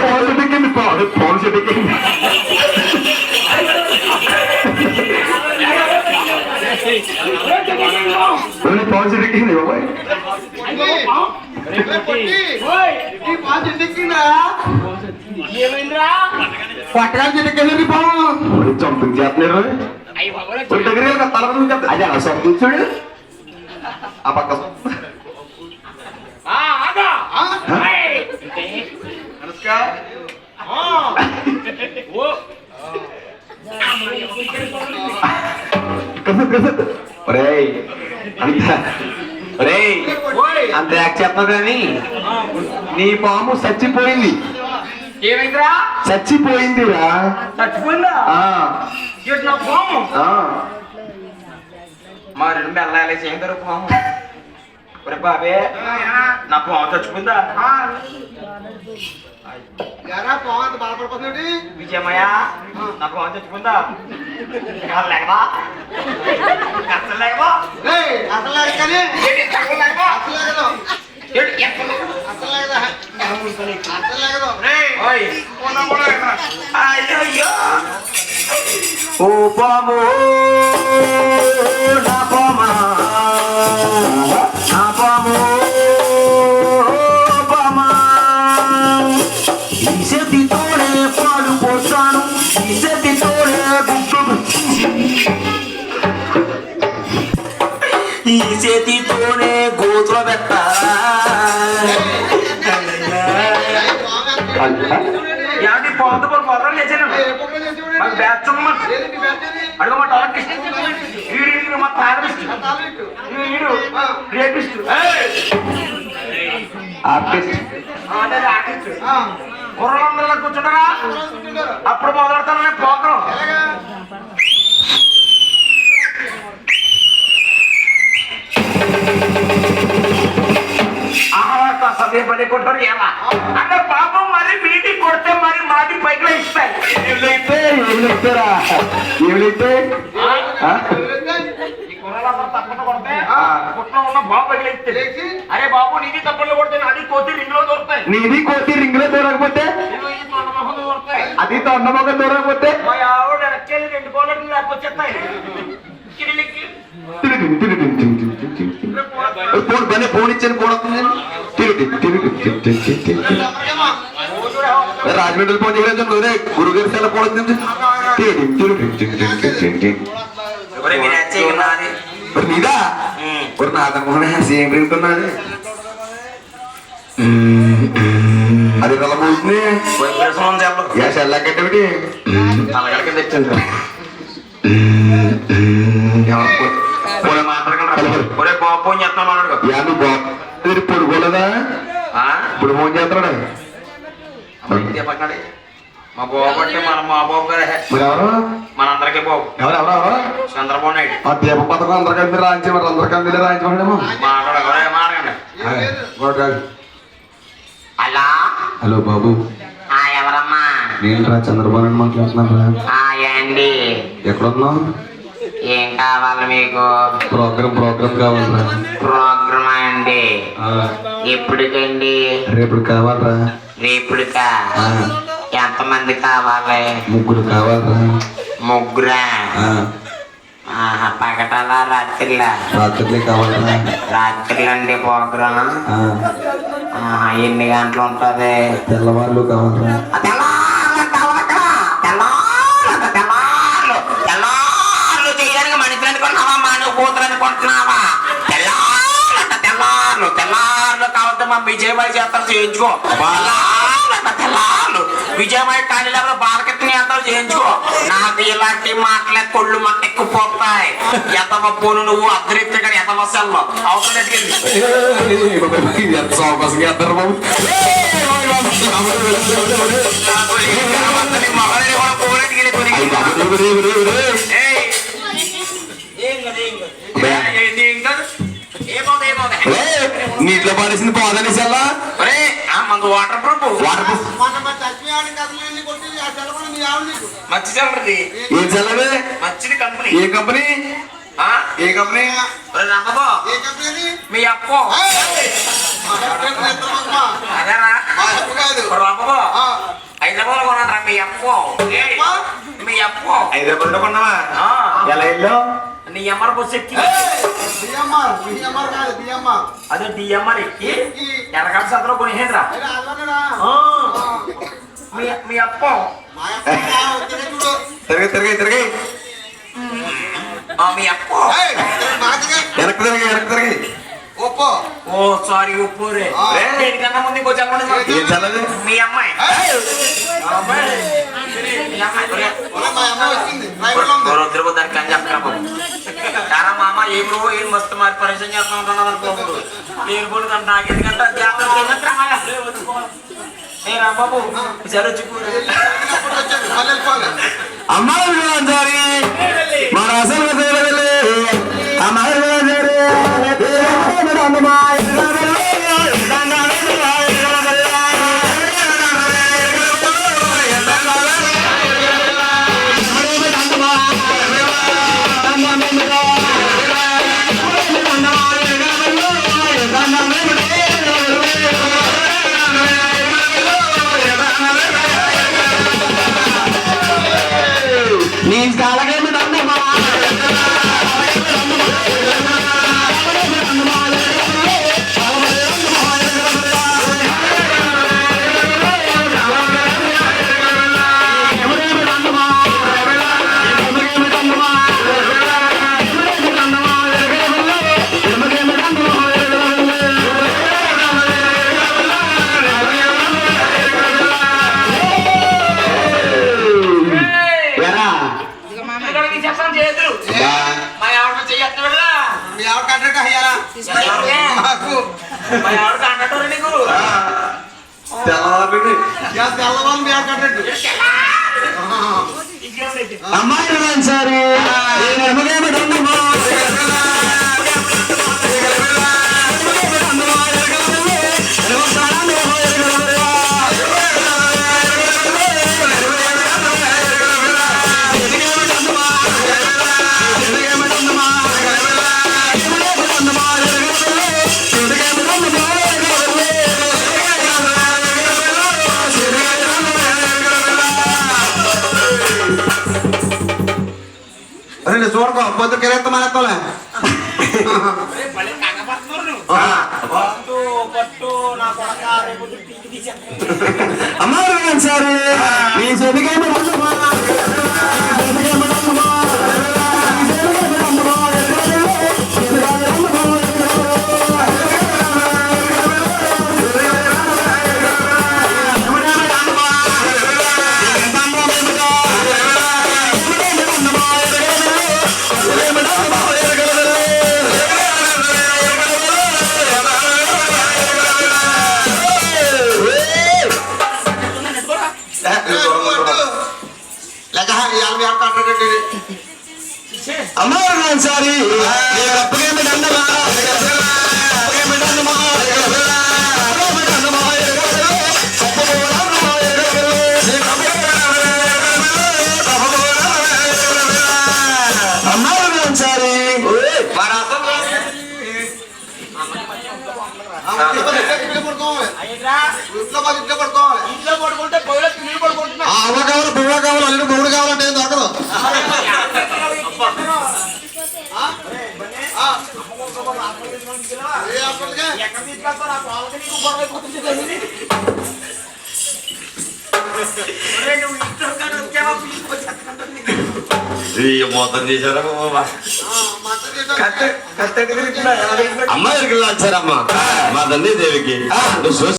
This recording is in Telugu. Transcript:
ഫോൺ ഷൂട്ടിങ് ഫോൺ ഷൂട്ടിങ് उन्होंने पहुँच ఒరేయ్ అంత ఒరేయ్ అంత యాక్ట్ చెప్పను కానీ నీ పాము చచ్చిపోయింది. ఏమైందిరా? చచ్చిపోయిందిరా. చచ్చిపోయిందా? నా పాము? ఆ. మా రెండు బెల్లాలి చేయందరు పాము? ఒరే బాబే నా పాము చచ్చిపోయిందా? బాధపడిపోతుంది విజయమయ్య నా పాము చచ్చిపోయిందా? కాదు లేకవా కష్టం లేకవా అసలు లేదు కానీ ఏంటి కష్టం లేకవా అసలు లేదు ఏంటి ఎక్కడ అసలు లేదు అసలు లేదు ఓయ్ ఉన్నా కూడా లేకరా. అయ్యయ్యో ఓ పాము నా పామా ఏంటి మాకు బ్యాచ్ అడుగు మా వీడు మా వీడు రేపిస్ట్ ఆర్టిస్ట్ కుర్రలందరిలో కూర్చుంటారా అప్పుడు మొదలెడతాను నేను ప్రోగ్రాం ఆహార సదే పని ఎలా? అంటే పాపం అరే బాబు నీది తప్పట్లు కొడితే అది కోతి రింగులో దొరుకుతాయి. నీది కోతి రింగులో దూరకపోతే దొరుకుతాయి. అది తొండమొక దూరకపోతే ఆవిడ వెనక్కి రెండు కోళ్ళకి లేకొచ్చేస్తాయి కిడిలికి తిరిగి తిరిగి ఫోన్ ఇచ్చాను తిరిగి తిరిగి. తిరిగి రాజమండ్రి ఫోన్ చేయలేదు రే గురుగారి సెల ఫోన్ వచ్చింది నీదా సేమ్ ఉన్నది అది ఎలా పోతుంది వైబ్రేషన్ చెల్లు యా సెల్ కట్టబెట్టి తలగడకి తెచ్చింది బాబు ఫోన్ చేస్తాను యా నువ్వు బాబు ఇప్పుడు ఫోన్ చేస్తాడా పక్కడే మా బాబు అంటే మన మా బాబు గారే ఎవరు మనందరికీ బాబు ఎవరు ఎవరు ఎవరు చంద్రబాబు నాయుడు ఆ దీప పథకం అందరికంటే రాయించి మరి అందరికంటే రాయించమండేమో మాట్లాడ ఒరే మాట్లాడండి అలా హలో బాబు ఆ ఎవరమ్మా నేను రా చంద్రబాబు నాయుడు మాట్లాడుతున్నాను రా ఆ ఏండి ఎక్కడున్నావు ఏం కావాలి మీకు ప్రోగ్రామ్ ప్రోగ్రామ్ కావాలరా ప్రోగ్రామ్ అండి ఎప్పటికండి రేపు కావాలరా రేపుడుకా ఎంతమంది కావాలి? ముగ్గురు కావాలరా. ముగ్గురా? పగటాలా రాత్రిలా? రాత్రి కావాలరా. రాత్రిలండి ప్రోగ్రామ్ ఆ, ఆహా ఎన్ని గంటలు ఉంటది? తెల్లవాళ్ళు కావాలరా. ఆ తెల్లార్లు. మనం తెల్లార్లు, తెల్లార్లు, విజయవాడ చేతలు చేయించుకో తెల్లార్లు అంట తెల్లార్లు విజయవాడ కాలేజీలో బాలకృష్ణ యాత్రలు చేయించుకో నాకు ఇలాంటి మాటలే కొళ్ళు మట్ట ఎక్కుపోతాయి ఎతవ పోను నువ్వు అదృత్తిగా ఎతవ సెల్లో అవసరం నీటిలో పాడేసింది పోదని సెల్లా మనకు వాటర్ ప్రూఫ్. Water proof. చల్లది ఏం సెల్లవే మంచిది కంపెనీ. ఏ కంపెనీ? ఆ? ఏ కంపెనీ? రంగబో ఏ కంపెనీ మీ అప్పు? అదేనా మా అప్పు కాదు. హైదరాబాద్ కొన్నారా మీ అప్పు? మీ అప్పు? హైదరాబాద్ కొన్నావా? ఆ, ఎలా ఇల్లు? నీ ఎమ్మర్ బస్సు ఎక్కి బియ్యమ్మార్, బియ్యమ్మార్ కాదు, బియ్యమ్మార్. అదే డిఎంఆర్ ఎక్కి ఈ, వెనకాల సంతలో ఆ, మీ మీ అప్పు. తిరిగి తిరిగి తిరిగి. ఆ, మీ అప్పు. వెనక్కి తిరిగి వెనక్కి తిరిగి. ఓ సారీ ఉప్పు రే. ముందు ఇంకో చెప్పండి మీ అమ్మాయి. అమ్మాయి. అని చాలా ఏం రో ఏం మస్తు మరి పరిచయం చేస్తా అనుకోకూడదు నేను కూడా జాగ్రత్త మన అసలు అమ్మాయి నీ కాలకేమి తెల్లవారు తెల్లవారు కట్టట్టు ఇంకేముంది అమ్మాయి సరే. నా కొడక రేపు టీవీ తీసేస్తా అమ్మాయి సరే. నీ చెవికేమి దండమా లేక ఇవాళ మీ ఆవిడ కట్టట్టు అమ్మాయి సారి అప్పకేమి దండమా అప్పకేమి దండమా అమ్మాయి సారి ఇంట్లో పడుకోవాలి అయ్యరా ఇంట్లో పది ఇంట్లో పడుకోవాలి ఇంట్లో పడుకుంటే పొయ్యిలో పిల్లలు పడుకుంటున్నా ఆ అవ్వ కావాలి పువ్వ కావాలి అల్లుడు మొగుడు కావాలంటే ఏం దొరకదు ఆ? ఆ? ఏ హాస్పిటల్కే? ఎక్కడ తీసుకెళ్తావు నా పాలకి నీకు గొడవ అయిపోతుంది తెలియదు. ఒరేయ్, నువ్వు ఇంట్లో కానీ వచ్చావా పిలిచి వచ్చేస్తాను నీకు. మొత్తం చేశారా ఆ, அம்மா இருக்குல்ல சரி அம்மா. தந்தை தேவிக்கு.